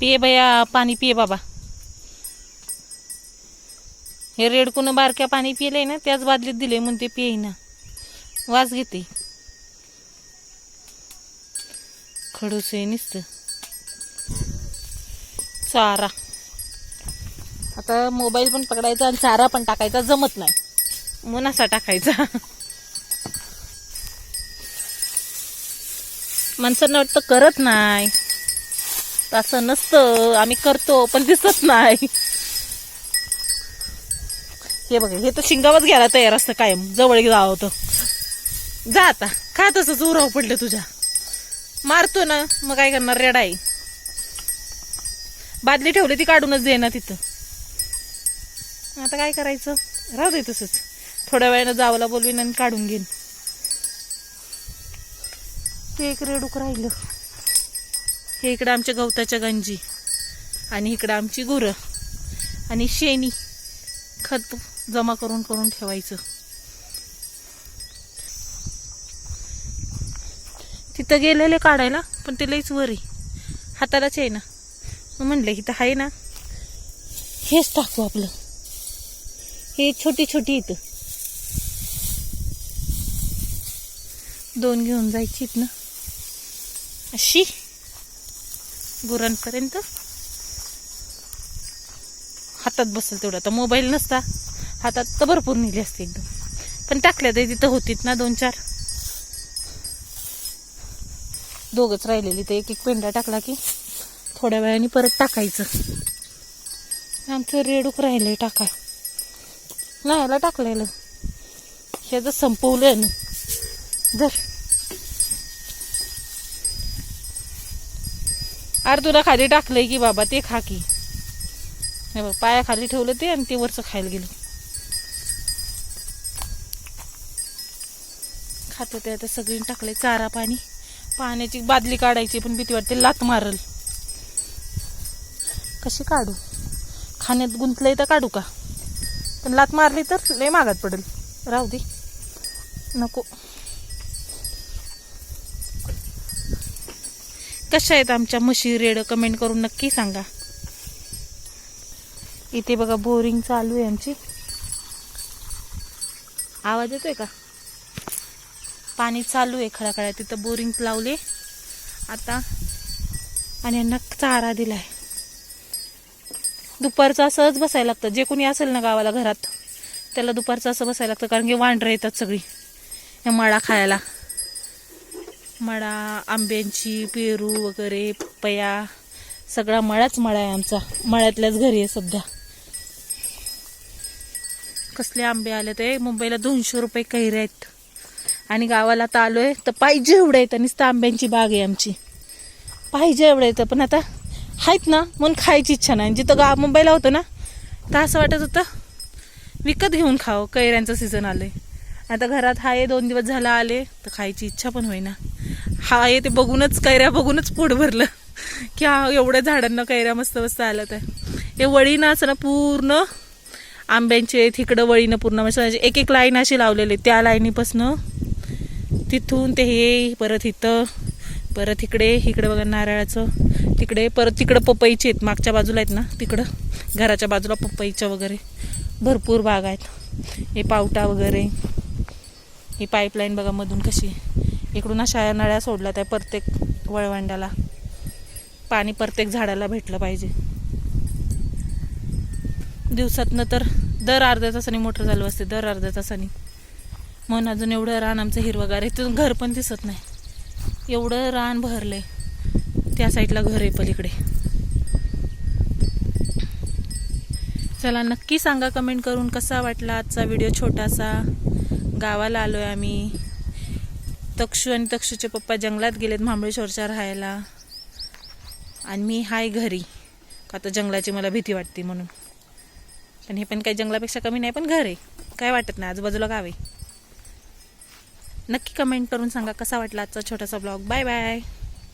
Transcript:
पिये बया पाणी पिये बाबा. हे रेडकून बारक्या पाणी पिले ना त्याच बादलीत दिले म्हणते पिये ना. वास घेते. खडूस आहे निसतं. चारा. आता मोबाईल पण पकडायचा आणि चारा पण टाकायचा जमत नाही. म्हणून असा टाकायचा. माणसांना वाटतं करत नाही. असं नसतं. आम्ही करतो पण दिसत नाही. हे बघा हे तर शिंगावच घ्यायला तयार असतं कायम. जवळ जावं होतं. जा आता. काय तसंच उराव पडलं तुझ्या. मारतो ना मग काय करणार रेड आहे बादली ठेवली ती काढूनच दे ना तिथं. आता काय करायचं? राहू दे तसंच. थोड्या वेळानं जावला बोलवीन आणि काढून घेईन. ते एक रेडूक राहिलं. हे इकडं आमच्या गवताच्या गंजी. आणि इकडं आमची गुरं. आणि शेणी. खत जमा करून करून ठेवायचं. तिथं गेलेले काढायला पण ते लईच वरी. हातालाच आहे ना मग म्हणलं इथं आहे ना. हेच टाकू आपलं. हे छोटी छोटी इथं. दोन घेऊन जायची ना अशी. गुरांपर्यंत. हातात बसेल तेवढं. आता मोबाईल नसता. हातात तर भरपूर नेली असते एकदम. पण टाकल्या तरी तिथं होतीत ना दोन चार. दोघच राहिलेली तर एक एक पेंडा टाकला की थोड्या वेळाने परत टाकायचं. आमचं रेडूक राहिलंय टाका नाही याला टाकलेलं. ह्याचं संपवलं ना. जर अरे तुला खाली टाकलंय की बाबा ते खा की. हे बघ पायाखाली ठेवलं ते आणि ते वरचं खायला गेलं. खात ते आता सगळी टाकले चारा पाणी. पाण्याची बादली काढायची पण भीती वाटते लात मारल. कशी काढू? खाण्यात गुंतलंय तर काढू का? पण लात मारली तर लय मागात पडेल. राहू दे. नको. कशा आहेत आमच्या म्हशी? रेड कमेंट करून नक्की सांगा. इथे बघा बोरिंग चालू आहे आमची. आवाज येतोय का? पाणी चालू आहे खळाखळा तिथं बोरिंग लावले. आता आणि यांना चारा दिलाय. दुपारचं असंच बसायला लागतं. जे कोणी असेल ना गावाला घरात त्याला दुपारचं असं बसायला लागतं. कारण की वांढरं येतात सगळी. या मळा खायला. मळा आंब्यांची पेरू वगैरे पया सगळा मळाच मळा आहे आमचा. मळ्यातल्याच घरी आहे सध्या. कसले आंबे आले ते? मुंबईला दोनशे रुपये कैरे आहेत. आणि गावाला तर आलोय तर पाहिजे एवढं येतं नुसतं आंब्यांची बाग आहे आमची. पाहिजे एवढं येतं पण आता आहेत ना म्हणून खायची इच्छा नाही. जिथं गा मुंबईला होतं ना तर असं वाटत होतं विकत घेऊन खावं कैऱ्यांचं सीझन आहे आता घरात हाय दोन दिवस झाला आले तर खायची इच्छा पण होईना. हा आहे ते बघूनच कैऱ्या बघूनच पोट भरलं. की हा एवढ्या झाडांना कैऱ्या मस्त मस्त आल्या तर हे वळीनं असं ना पूर्ण आंब्यांचे तिकडं वळीनं पूर्ण म्हणजे एक एक लाईन अशी लावलेली. त्या लाईनीपासनं तिथून ते हे परत इथं परत इकडे इकडे बघा नारळाचं. तिकडे परत तिकडं पपईचे आहेत. मागच्या बाजूला आहेत ना तिकडं. घराच्या बाजूला पपईच्या वगैरे. भरपूर बाग आहेत. हे पावटा वगैरे. ही पाईपलाईन बघा मधून कशी इकडून अशा नळ्या सोडल्या त्या प्रत्येक वळवंड्याला. पाणी प्रत्येक झाडाला भेटलं पाहिजे. दिवसातनं तर दर अर्ध्या तासाने मोटर चालू असते दर अर्ध्या तासाने. म्हणून अजून एवढं रान आमचं हिरवगार आहे तिथून घर पण दिसत नाही. एवढं रान भरलंय. त्या साईडला घर आहे पलीकडे. चला नक्की सांगा कमेंट करून कसा वाटला आजचा व्हिडिओ छोटासा? गावाला आलो आहे आम्ही. तक्षू आणि तक्षूचे पप्पा जंगलात गेलेत महाबळेश्वरच्या राहायला. आणि मी हाय घरी का तर जंगलाची मला भीती वाटते म्हणून. पण हे पण काही जंगलापेक्षा कमी नाही पण घर आहे. काय वाटत नाही आजूबाजूला गाव आहे. नक्की कमेंट करून सांगा कसा वाटला आजचा छोटासा ब्लॉग बाय बाय